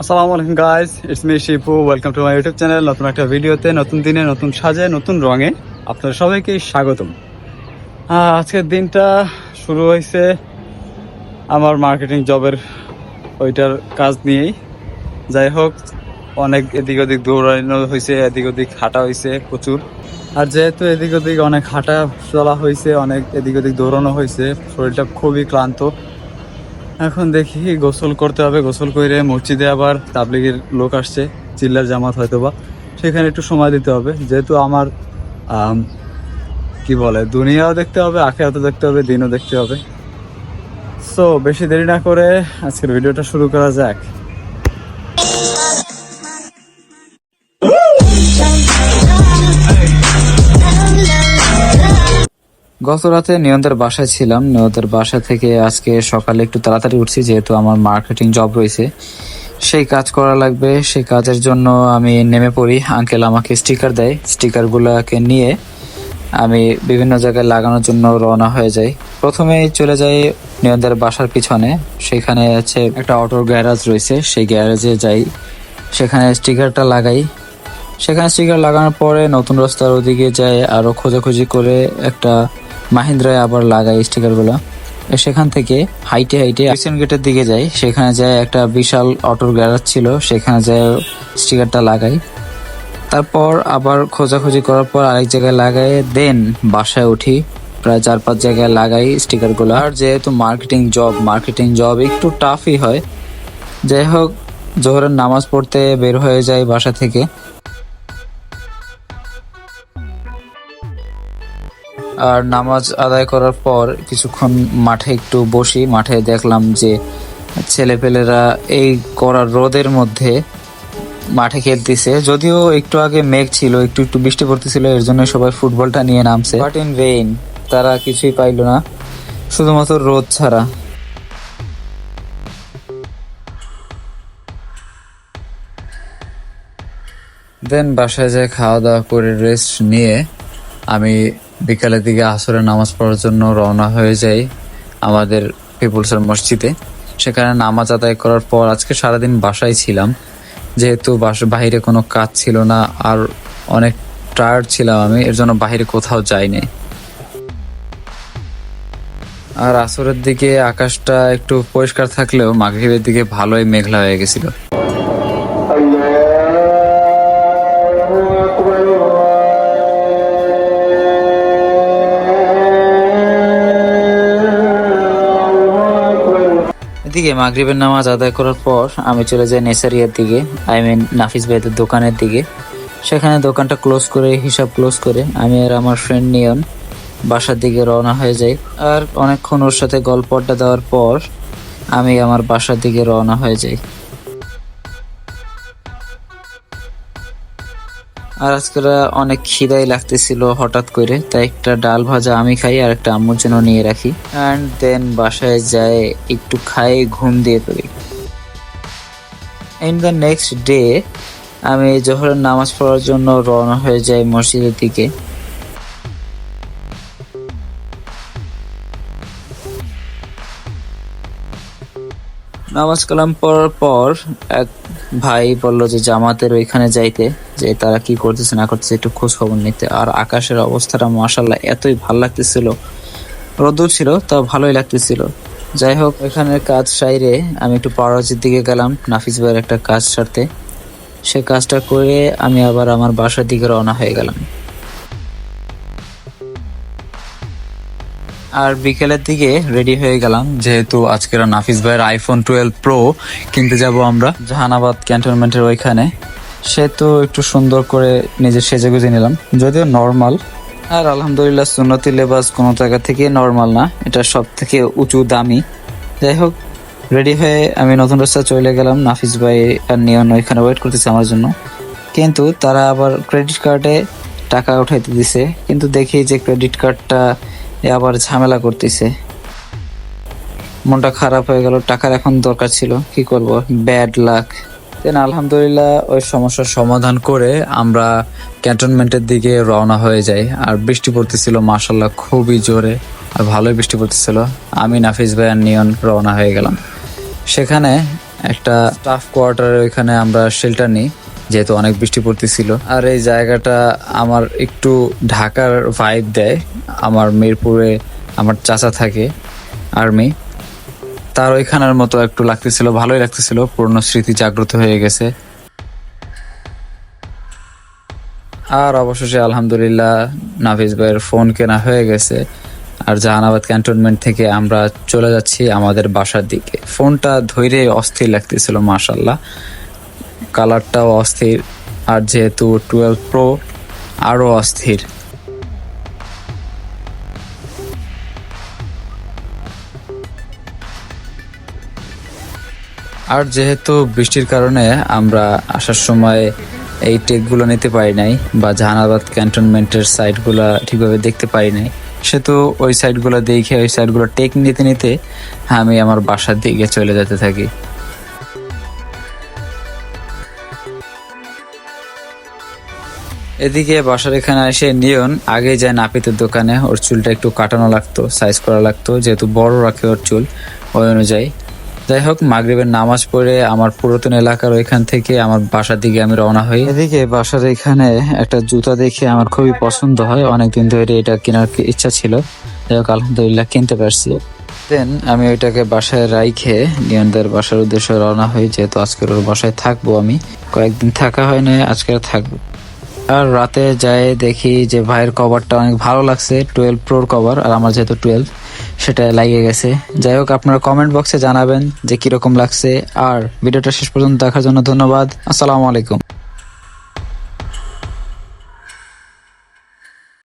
আসসালামু আলাইকুম guys it's me Shipu welcome to my YouTube channel নতুন একটা ভিডিওতে, নতুন দিনে, নতুন সাজে, নতুন রঙে আপনাদের সবাইকে স্বাগতম। আজকের দিনটা শুরু হয়েছে আমার মার্কেটিং জবের ওইটার কাজ নিয়েই। যাই হোক, অনেক এদিক ওদিক দৌড়ানো হয়েছে, এদিক ওদিক হাঁটা হয়েছে প্রচুর। আর যেহেতু এদিক ওদিক অনেক হাঁটা চলা হয়েছে, অনেক এদিক ওদিক দৌড়ানো হয়েছে, শরীরটা খুবই ক্লান্ত। এখন দেখি গোসল করতে হবে। গোসল করে মসজিদে আবার তাবলিগের লোক আসছে চিল্লার জামাত হয়তো বা সেখানে একটু সময় দিতে হবে। যেহেতু আমার আম, কি বলে দুনিয়াও দেখতে হবে আখেরাতও দেখতে হবে দিনও দেখতে হবে। সো বেশি দেরি না করে আজকের ভিডিওটা শুরু করা যাক। গত রাতে নিয়ন্তের বাসায় ছিলাম। নিয়ন্তের বাসা থেকে আজকে সকালে একটু তাড়াতাড়ি উঠছি, যেহেতু আমার মার্কেটিং জব রয়েছে। সেই কাজ করা লাগবে। সেই কাজের জন্য আমি নেমে পড়ি। আঙ্কেল আমাকে স্টিকার দেয়। স্টিকারগুলোকে নিয়ে আমি বিভিন্ন জায়গায় লাগানোর জন্য রওনা হয়ে যাই। প্রথমে চলে যাই নিয়ন্তের বাসার পিছনে। সেখানে আছে একটা অটোর গ্যারাজ রয়েছে। সেই গ্যারাজে যাই। সেখানে স্টিকারটা লাগাই। সেখানে স্টিকার লাগানোর পরে নতুন রাস্তার ওদিকে যায় আরও খোঁজাখুঁজি করে একটা মাহিন্দ্রায় আবার লাগাই স্টিকারগুলো সেখান থেকে হাইটে হাইটে অ্যাকশন গেটের দিকে যাই সেখানে যায় একটা বিশাল অটোর গ্যারাজ ছিল। সেখানে যায় স্টিকারটা লাগাই তারপর আবার খোঁজাখুঁজি করার পর আরেক জায়গায় লাগাই দেন বাসায় উঠি। প্রায় চার পাঁচ জায়গায় লাগাই স্টিকারগুলো আর যেহেতু মার্কেটিং জব মার্কেটিং জব একটু টাফই হয়। যাই হোক, জোহরের নামাজ পড়তে বের হয়ে যায় বাসা থেকে। আর নামাজ আদায় করার পর কিছুক্ষণ মাঠে একটু বসি। মাঠে দেখলাম যে ছেলেপেলেরা এই করার রোদের মধ্যে মাঠে খেলতেছে। যদিও একটু আগে মেঘ ছিল, একটু একটু বৃষ্টি পড়তেছিল, এর জন্য সবাই ফুটবলটা নিয়ে নামছে। বাট ইন ভেইন তারা কিছুই পাইলো না, শুধুমাত্র রোদ ছাড়া। দেন বাসায় যেয়ে খাওয়া দাওয়া করে রেস্ট নিয়ে আমি বিকালের দিকে আসরের নামাজ পড়ার জন্য রওনা হয়ে যাই আমাদের পিপুলসের মসজিদে। সেখানে নামাজ আদায় করার পর আজকে সারাদিন বাসায় ছিলাম। যেহেতু বাসা বাইরে কোনো কাজ ছিল না আর অনেক টায়ার্ড ছিলাম আমি, এর জন্য বাইরে কোথাও যাইনি। আর আসরের দিকে আকাশটা একটু পরিষ্কার থাকলেও মাগরিবের দিকে ভালোই মেঘলা হয়ে গেছিল। এদিকে মাগরিবের নামাজ আদায় করার পর আমি চলে যাই নেসারিয়ার দিকে আই মিন নাফিস ভাইদের দোকানের দিকে। সেখানে দোকানটা ক্লোজ করে, হিসাব ক্লোজ করে আমি আর আমার ফ্রেন্ড নিয়ন বাসার দিকে রওনা হয়ে যাই। আর অনেকক্ষণ ওর সাথে গল্প আড্ডা দেওয়ার পর আমি আমার বাসার দিকে রওনা হয়ে যাই। আর আজকে অনেক খিদাই লাগতেছিল হঠাৎ করে। তাই একটা ডাল ভাজা আমি খাই আর একটা আম্মুর জন্য নিয়ে রাখি। অ্যান্ড দেন বাসায় যায়, একটু খাই, ঘুম দিয়ে পড়ি। ইন দ্য নেক্সট ডে আমি জোহরের নামাজ পড়ার জন্য রওনা হয়ে যাই মসজিদের দিকে। নামাজ কালাম পড়ার পর এক ভাই বলল যে জামাতের ওইখানে যাইতে, যে তারা কি করতেছে না করতেছে একটু খোঁজ খবর নিতে। আর আকাশের অবস্থাটা মাসাল্লাহ এতই ভালো লাগতেছিল। রোদ ছিল তা ভালোই লাগতেছিল। যাই হোক, এখানের কাজ সাইরে আমি একটু পাড়াজির দিকে গেলাম, নাফিস ভাইয়ের একটা কাজ সারতে। সে কাজটা করে আমি আবার আমার বাসার দিকে রওনা হয়ে গেলাম। আর বিকেলের দিকে রেডি হয়ে গেলাম, যেহেতু আজকের নাফিস ভাইয়ের আইফোন টুয়েলভ প্রো কিনতে যাব আমরা জাহানাবাদ ক্যান্টনমেন্টের ওইখানে। সে তো একটু সুন্দর করে নিজে সেজে গুজে নিলাম, যদিও নর্মাল আর আলহামদুলিল্লাহ সুন্নতি লেবাস কোনো জায়গা থেকে নর্মাল না, এটা সব থেকে উঁচু দামি। যাই হোক রেডি হয়ে আমি নতুন রাস্তা চলে গেলাম, নাফিস ভাই আর নিয়ন ওইখানে ওয়েট করতেছে আমার জন্য। কিন্তু তারা আবার ক্রেডিট কার্ডে টাকা উঠাইতে দিছে, কিন্তু দেখি যে ক্রেডিট কার্ডটা এ আবার ঝামেলা করতেছে। মনটা খারাপ হয়ে গেল, টাকার এখন দরকার ছিল, কি করব? ব্যাড লাক দেন আলহামদুলিল্লাহ, ওই সমস্যার সমাধান করে আমরা ক্যান্টনমেন্টের দিকে রওনা হয়ে যাই। আর বৃষ্টি পড়তেছিল মাসাল্লাহ খুবই জোরে, আর ভালোই বৃষ্টি পড়তেছিল। আমি নাফিস ভাই আর নিয়ন রওনা হয়ে গেলাম। সেখানে একটা স্টাফ কোয়ার্টারে ওইখানে আমরা শেল্টার নিই, যেহেতু অনেক বৃষ্টি পড়তেছিল। আর এই জায়গাটা আমার একটু ঢাকার ভাইব দেয়। আমার মিরপুরে আমার চাচা থাকে, আর্মি। তার ওইখানের মতো একটু লাগতেছিল, ভালোই লাগতেছিল, পুরনো স্মৃতি জাগ্রত হয়ে গেছে। আর অবশেষে আলহামদুলিল্লাহ নাফিস ভাইয়ের ফোন কেনা হয়ে গেছে। আর জাহানাবাদ ক্যান্টনমেন্ট থেকে আমরা চলে যাচ্ছি আমাদের বাসার দিকে। ফোনটা ধৈর্য অস্থির লাগতেছিল মাশাল্লাহ কালারটাও অস্থির, আর যেহেতু টুয়েলভ প্রো আরও অস্থির। আর যেহেতু বৃষ্টির কারণে আমরা আসার সময় এই টেকগুলো নিতে পারি নাই বা জাহানাবাদ ক্যান্টনমেন্টের সাইটগুলো ঠিকভাবে দেখতে পারি নাই, সেহেতু ওই সাইটগুলো দেখে, ওই সাইটগুলো টেক নিতে নিতে আমি আমার বাসার দিকে চলে যেতে থাকি। এদিকে বাসার এখানে এসে নিয়ন আগে যায় নাপিতের দোকানে, ওর চুলটা একটু কাটানো লাগতো, সাইজ করা লাগতো, যেহেতু বড় রাখে ওর চুল, ওই অনুযায়ী। যাই হোক, মাগরিবের নামাজ পড়ে আমার পুরাতন এলাকার ওইখান থেকে আমার বাসার দিকে আমি রওনা হই। এদিকে বাসার এখানে একটা জুতা দেখে আমার খুবই পছন্দ হয়। অনেকদিন ধরে এটা কেনার ইচ্ছা ছিল। যাই হোক, আলহামদুলিল্লাহ কিনতে পারছি। দেন আমি ওইটাকে বাসায় রাইখে নিয়নদের বাসার উদ্দেশ্যে রওনা হই, যেহেতু আজকের ওর বাসায় থাকব আমি। কয়েকদিন থাকা হয় না আজকে থাকব। আর রাতে যাই দেখি যে ভাইয়ের কভারটা অনেক ভালো লাগছে টুয়েলভ প্রোর কভার আর আমার যেহেতু টুয়েলভ সেটা লাগিয়ে গেছে। যাই হোক, আপনারা কমেন্ট বক্সে জানাবেন যে কীরকম লাগছে। আর ভিডিওটা শেষ পর্যন্ত দেখার জন্য ধন্যবাদ। আসসালামু আলাইকুম।